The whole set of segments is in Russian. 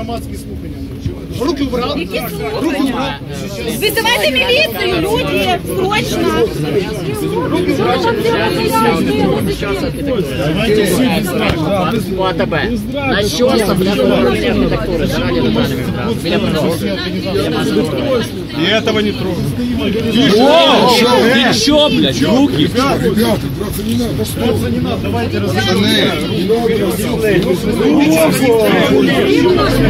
Громадські слухання. Руки вбрав. Які слухання? Визивайте міліцію, люди, срочно. По АТБ. На що соблюдено архітектури? Шані Наталі Михайлівна. Біля продовження. І этого не трогай. Ты чё, блядь, руки? Не надо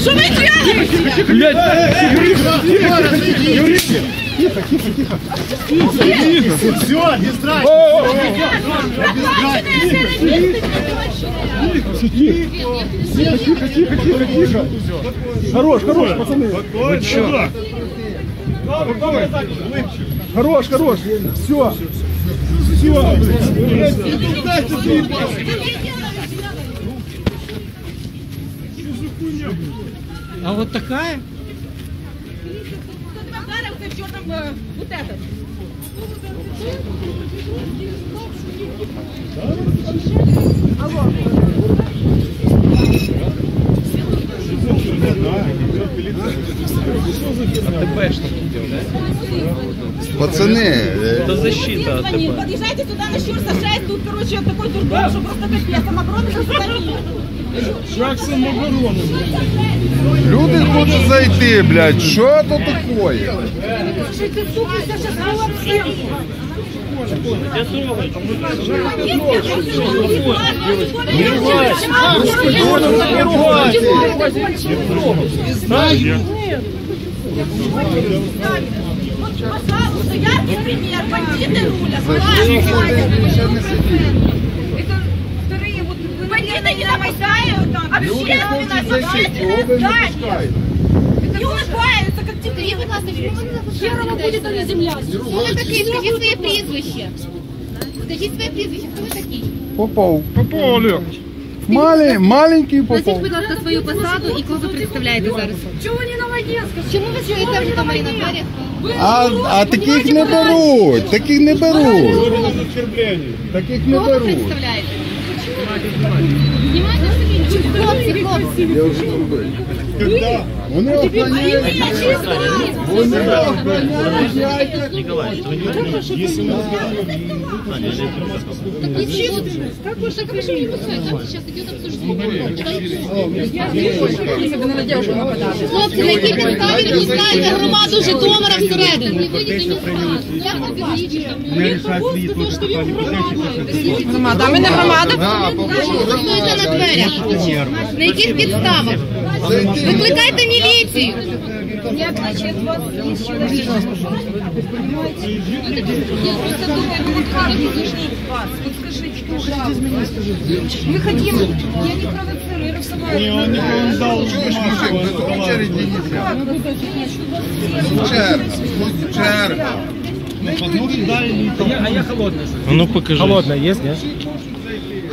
Що ви тягнете? Блядь, Все, без драк. Хорош, хорош, пацаны. Вы что? Хорош, хорош. Все. Все. А вот такая? В черном, вот этот. Делают. Пацаны, э, Это защита подъезжайте туда на щур, сажать, тут, короче, такой турбан, что просто капец, зазвонили. Как самооборона. Люди хочуть зайти, блядь. Що то такое? Слушай, ты, сука, сейчас всем. Не Пожалуйста, яркий пример. Бандиты рулят. Бандиты не нападают. Общественность, общественность. Не улыбаются, как теперь. Хера вы будет на земля. Хто ви такий? Скажіть своє прізвище. Скажіть своє прізвище, хто ви такий? Попов. Попов Олег. Малі, маленький Назвіть, Попов. будь ласка, свою посаду і кого ви представляєте зараз. Чего не на Ладенска? Чому ви стоїте в Житомирі на дверях? А, а таких не беруть, таких не беруть. Оскорбление. Таких не Кого ви беруть. представляєте? Знімайте собі. Хлопці, хлопці. Когда? Вони охороняють. Вони охороняють яйця. Если мы Как вы так вы же не русская? Сейчас идет обсуждение. Хлопці, на якій підставі ви пускаєте громаду Житомира всередину? Громада, ми не громада? Ви стоїте на дверях. На яких підставах? Викликайте міліцію. Як значит, вот еще Я просто думаю, ну как изложить вас? Вот скажите, пожалуйста. Мы хотим, я не провоцирую, я сама... не, он, не, он дал бумажку, он сказал. Черга. Черга. Ну, дай А я холодный. А ну покажи. Холодная есть, нет?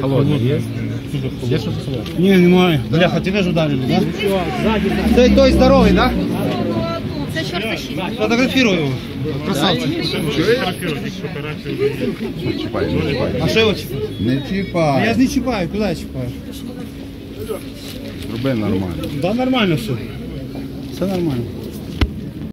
Холодная есть. Не, немає. Бляха, тебе ж ударили, да? Той, той здоровий, да? Це шорт-защита. Фотографирую его. Красавчик. А що його чіпати? Не Я чіпай. ж не чіпаю, куди я чіпаю? Роби нормально. Да нормально все. Все нормально.